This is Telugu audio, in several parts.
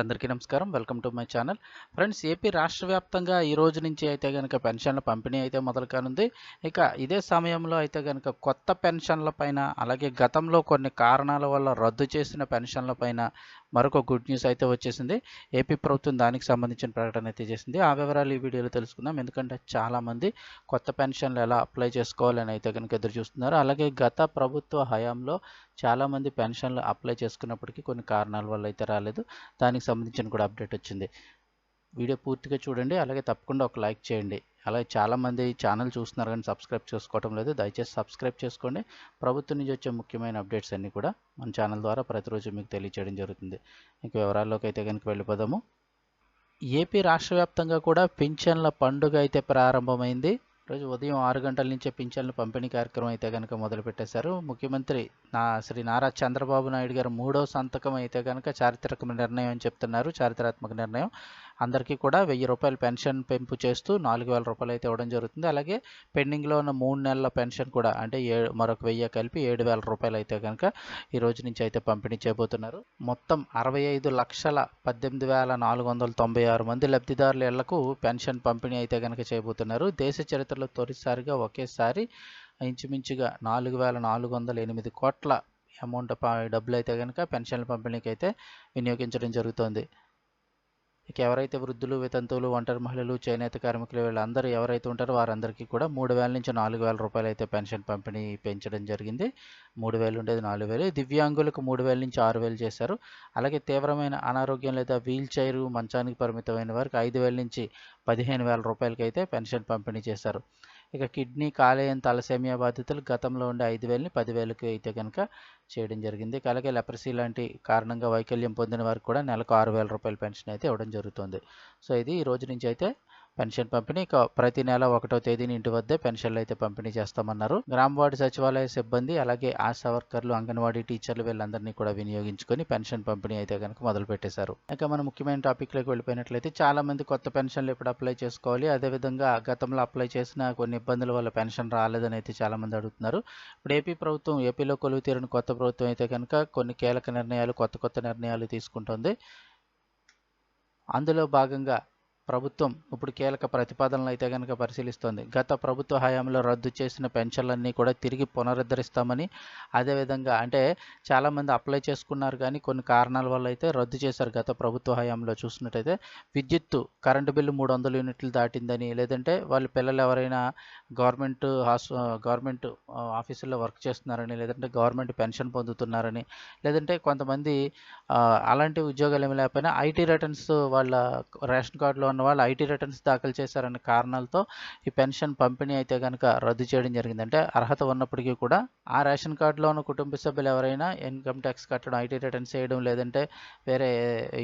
అందరికీ నమస్కారం. Welcome to my channel. Friends AP రాష్ట్ర వ్యాప్తంగా ఈ రోజు నుంచి అయితే కనుక పెన్షన్ల పంపిణీ అయితే మొదలు కానుంది. ఇక ఇదే సమయంలో అయితే కనుక కొత్త పెన్షన్ల పైన అలాగే గతంలో కొన్ని కారణాల వల్ల రద్దు చేసిన పెన్షన్ల పైన మరొక గుడ్ న్యూస్ అయితే వచ్చేసింది. ఏపీ ప్రభుత్వం దానికి సంబంధించిన ప్రకటన అయితే చేసింది. ఆ వివరాలు ఈ వీడియోలో తెలుసుకుందాం. ఎందుకంటే చాలామంది కొత్త పెన్షన్లు ఎలా అప్లై చేసుకోవాలని అయితే కనుక ఎదురు చూస్తున్నారు. అలాగే గత ప్రభుత్వ హయాంలో చాలామంది పెన్షన్లు అప్లై చేసుకున్నప్పటికీ కొన్ని కారణాల వల్ల అయితే రాలేదు. దానికి సంబంధించిన కూడా అప్డేట్ వచ్చింది. వీడియో పూర్తిగా చూడండి అలాగే తప్పకుండా ఒక లైక్ చేయండి. అలాగే చాలామంది ఛానల్ చూస్తున్నారు కానీ సబ్స్క్రైబ్ చేసుకోవటం లేదు దయచేసి సబ్స్క్రైబ్ చేసుకోండి. ప్రభుత్వం నుంచి వచ్చే ముఖ్యమైన అప్డేట్స్ అన్నీ కూడా మన ఛానల్ ద్వారా ప్రతిరోజు మీకు తెలియచేయడం జరుగుతుంది. ఇంక వివరాల్లోకి అయితే కనుక వెళ్ళిపోదాము. ఏపీ రాష్ట్ర వ్యాప్తంగా కూడా పింఛన్ల పండుగ అయితే ప్రారంభమైంది. రోజు ఉదయం ఆరు గంటల నుంచే పింఛన్లు పంపిణీ కార్యక్రమం అయితే కనుక మొదలుపెట్టేశారు. ముఖ్యమంత్రి నా శ్రీ నారా చంద్రబాబు నాయుడు గారు మూడో సంతకం అయితే కనుక చారిత్రక నిర్ణయం అని చెప్తున్నారు. చారిత్రాత్మక నిర్ణయం. అందరికీ కూడా వెయ్యి రూపాయలు పెన్షన్ పెంపు చేస్తూ నాలుగు వేల రూపాయలు అయితే ఇవ్వడం జరుగుతుంది. అలాగే పెండింగ్లో ఉన్న మూడు నెలల పెన్షన్ కూడా అంటే ఏ మరొక వెయ్యి కలిపి ఏడు వేల రూపాయలు అయితే కనుక ఈ రోజు నుంచి అయితే పంపిణీ చేయబోతున్నారు. మొత్తం అరవై ఐదు లక్షల పద్దెనిమిది వేల నాలుగు వందల తొంభై ఆరు మంది లబ్ధిదారుల ఇళ్ళకు పెన్షన్ పంపిణీ అయితే కనుక చేయబోతున్నారు. దేశ చరిత్రలో తొలిసారిగా ఒకేసారి ఇంచుమించుగా నాలుగు వేల నాలుగు వందల ఎనిమిది కోట్ల అమౌంట్ డబ్బులు అయితే కనుక పెన్షన్ల పంపిణీకి అయితే వినియోగించడం జరుగుతోంది. వీరికి ఎవరైతే వృద్ధులు వితంతువులు ఒంటరి మహిళలు చేనేత కార్మికులు వీళ్ళందరూ ఎవరైతే ఉంటారో వారందరికీ కూడా మూడు వేల నుంచి నాలుగు వేల రూపాయలు అయితే పెన్షన్ పంపిణీ పెంచడం జరిగింది. మూడు వేలు ఉండేది నాలుగు వేలు. దివ్యాంగులకు మూడు వేల నుంచి ఆరు వేలు చేశారు. అలాగే తీవ్రమైన అనారోగ్యం లేదా వీల్ చైర్ మంచానికి పరిమితమైన వారికి ఐదు వేల నుంచి పదిహేను వేల రూపాయలకి అయితే పెన్షన్ పంపిణీ చేశారు. ఇక కిడ్నీ కాలేయం తలసేమియా బాధితులు గతంలో ఉండే ఐదు వేలని పదివేలకు అయితే కనుక చేయడం జరిగింది. అలాగే లెప్రసీ లాంటి కారణంగా వైకల్యం పొందిన వారికి కూడా నెలకు ఆరు వేల రూపాయల పెన్షన్ అయితే ఇవ్వడం జరుగుతుంది. సో ఇది ఈ రోజు నుంచి అయితే పెన్షన్ పంపిణీ. ఇక ప్రతి నెల ఒకటో తేదీని ఇంటి వద్దే పెన్షన్లు అయితే పంపిణీ చేస్తామన్నారు. గ్రామ వార్డు సచివాలయ సిబ్బంది అలాగే ఆశా వర్కర్లు అంగన్వాడీ టీచర్లు వీళ్ళందరినీ కూడా వినియోగించుకొని పెన్షన్ పంపిణీ అయితే కనుక మొదలు పెట్టేశారు. ఇక మన ముఖ్యమైన టాపిక్లోకి వెళ్ళిపోయినట్లయితే చాలా మంది కొత్త పెన్షన్లు ఇప్పుడు అప్లై చేసుకోవాలి? అదేవిధంగా గతంలో అప్లై చేసిన కొన్ని ఇబ్బందుల వల్ల పెన్షన్ రాలేదని అయితే చాలా మంది అడుగుతున్నారు. ఇప్పుడు ఏపీ ప్రభుత్వం ఏపీలో కొలువు తీరిన కొత్త ప్రభుత్వం అయితే కనుక కొన్ని కీలక నిర్ణయాలు కొత్త కొత్త నిర్ణయాలు తీసుకుంటుంది. అందులో భాగంగా ప్రభుత్వం ఇప్పుడు కీలక ప్రతిపాదనలు అయితే కనుక పరిశీలిస్తోంది. గత ప్రభుత్వ హయాంలో రద్దు చేసిన పెన్షన్లన్నీ కూడా తిరిగి పునరుద్ధరిస్తామని అదేవిధంగా అంటే చాలామంది అప్లై చేసుకున్నారు కానీ కొన్ని కారణాల వల్ల అయితే రద్దు చేశారు గత ప్రభుత్వ హయాంలో. చూసినట్టయితే విద్యుత్తు కరెంటు బిల్లు మూడు వందల యూనిట్లు దాటిందని లేదంటే వాళ్ళ పిల్లలు ఎవరైనా గవర్నమెంట్ హాస్ గవర్నమెంట్ ఆఫీసుల్లో వర్క్ చేస్తున్నారని లేదంటే గవర్నమెంట్ పెన్షన్ పొందుతున్నారని లేదంటే కొంతమంది అలాంటి ఉద్యోగాలు ఏమి లేకపోయినా ఐటీ రిటర్న్స్ వాళ్ళ రేషన్ కార్డులో ఉన్న వాళ్ళు ఐటీ రిటర్న్స్ దాఖలు చేశారనే కారణాలతో ఈ పెన్షన్ పంపిణీ అయితే కనుక రద్దు చేయడం జరిగింది. అంటే అర్హత ఉన్నప్పటికీ కూడా ఆ రేషన్ కార్డులో ఉన్న కుటుంబ సభ్యులు ఎవరైనా ఇన్కమ్ ట్యాక్స్ కట్టడం ఐటీ రిటర్న్స్ చేయడం లేదంటే వేరే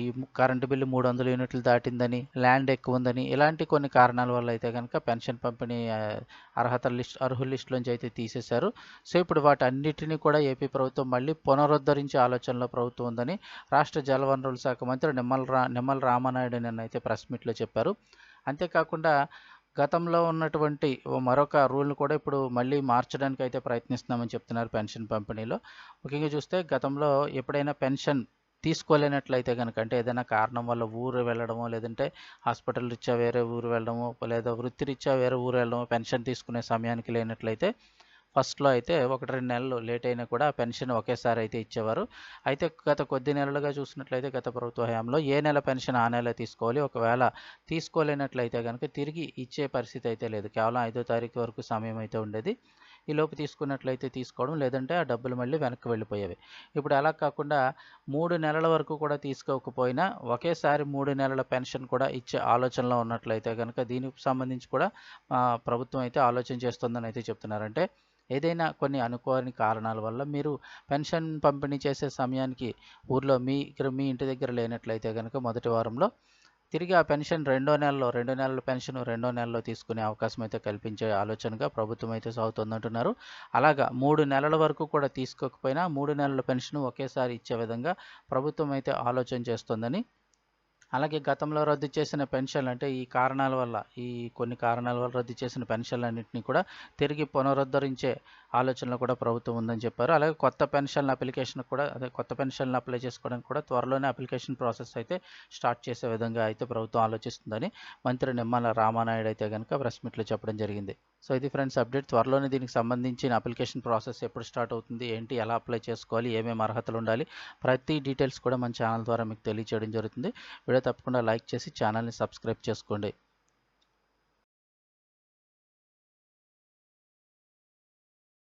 ఈ కరెంటు బిల్లు మూడు వందల యూనిట్లు దాటిందని ల్యాండ్ ఎక్కువ ఉందని ఇలాంటి కొన్ని కారణాల వల్ల అయితే కనుక పెన్షన్ పంపిణీ అర్హత లిస్ట్ అర్హుల లిస్టులోంచి అయితే తీసేశారు. సో ఇప్పుడు వాటన్నిటిని కూడా ఏపీ ప్రభుత్వం మళ్ళీ పునరుద్ధరించే ఆలోచనలో ప్రభుత్వం ఉందని రాష్ట్ర జలవనరుల శాఖ మంత్రి నిమ్మల రా నిమ్మల రామనాయుడు నిన్న అయితే ప్రెస్ మీట్లో చెప్పారు. అంతేకాకుండా గతంలో ఉన్నటువంటి మరొక రూల్ని కూడా ఇప్పుడు మళ్ళీ మార్చడానికి అయితే ప్రయత్నిస్తున్నామని చెప్తున్నారు పెన్షన్ పంపిణీలో. ముఖ్యంగా చూస్తే గతంలో ఎప్పుడైనా పెన్షన్ తీసుకోలేనట్లయితే కనుక అంటే ఏదైనా కారణం వల్ల ఊరు వెళ్ళడమో లేదంటే హాస్పిటల్ రీత్యా వేరే ఊరు వెళ్ళడమో లేదా వృత్తి రీత్యా వేరే ఊరు వెళ్ళడమో పెన్షన్ తీసుకునే సమయానికి లేనట్లయితే ఫస్ట్లో అయితే ఒకటి రెండు నెలలు లేట్ అయినా కూడా పెన్షన్ ఒకేసారి అయితే ఇచ్చేవారు. అయితే గత కొద్ది నెలలుగా చూసినట్లయితే గత ప్రభుత్వ హయాంలో ఏ నెల పెన్షన్ ఆ నెల తీసుకోవాలి. ఒకవేళ తీసుకోలేనట్లయితే కనుక తిరిగి ఇచ్చే పరిస్థితి అయితే లేదు. కేవలం ఐదో తారీఖు వరకు సమయం అయితే ఉండేది. ఈ లోపు తీసుకున్నట్లయితే తీసుకోవడం లేదంటే ఆ డబ్బులు మళ్ళీ వెనక్కి వెళ్ళిపోయేవి. ఇప్పుడు అలా కాకుండా మూడు నెలల వరకు కూడా తీసుకోకపోయినా ఒకేసారి మూడు నెలల పెన్షన్ కూడా ఇచ్చే ఆలోచనలో ఉన్నట్లయితే కనుక దీనికి సంబంధించి కూడా ప్రభుత్వం అయితే ఆలోచన చేస్తుందని అయితే చెప్తున్నారంటే ఏదైనా కొన్ని అనుకోని కారణాల వల్ల మీరు పెన్షన్ పంపిణీ చేసే సమయానికి ఊర్లో మీ మీ ఇంటి దగ్గర లేనట్లయితే కనుక మొదటి వారంలో తిరిగి ఆ పెన్షన్ రెండో నెలలో రెండో నెలల పెన్షన్ రెండో నెలలో తీసుకునే అవకాశం అయితే కల్పించే ఆలోచనగా ప్రభుత్వం అయితే సాగుతుందంటున్నారు. అలాగా మూడు నెలల వరకు కూడా తీసుకోకపోయినా మూడు నెలల పెన్షన్ ఒకేసారి ఇచ్చే విధంగా ప్రభుత్వం అయితే ఆలోచన చేస్తుందని అలాగే గతంలో రద్దు చేసిన పెన్షన్లు అంటే ఈ కారణాల వల్ల ఈ కొన్ని కారణాల వల్ల రద్దు చేసిన పెన్షన్లన్నింటినీ కూడా తిరిగి పునరుద్ధరించే ఆలోచనలో కూడా ప్రభుత్వం ఉందని చెప్పారు. అలాగే కొత్త పెన్షన్ల అప్లికేషన్ కూడా అదే కొత్త పెన్షన్లు అప్లై చేసుకోవడానికి కూడా త్వరలోనే అప్లికేషన్ ప్రాసెస్ అయితే స్టార్ట్ చేసే విధంగా అయితే ప్రభుత్వం ఆలోచిస్తుందని మంత్రి నిమ్మల రామానాయుడు అయితే కనుక ప్రెస్ మీట్లో చెప్పడం జరిగింది. సో ఇది ఫ్రెండ్స్ అప్డేట్. త్వరలోనే దీనికి సంబంధించిన అప్లికేషన్ ప్రాసెస్ ఎప్పుడు స్టార్ట్ అవుతుంది ఏంటి ఎలా అప్లై చేసుకోవాలి ఏమేమి అర్హతలు ఉండాలి ప్రతి డీటెయిల్స్ కూడా మన ఛానల్ ద్వారా మీకు తెలియచేయడం జరుగుతుంది. వీడియో తప్పకుండా లైక్ చేసి ఛానల్ని సబ్స్క్రైబ్ చేసుకోండి.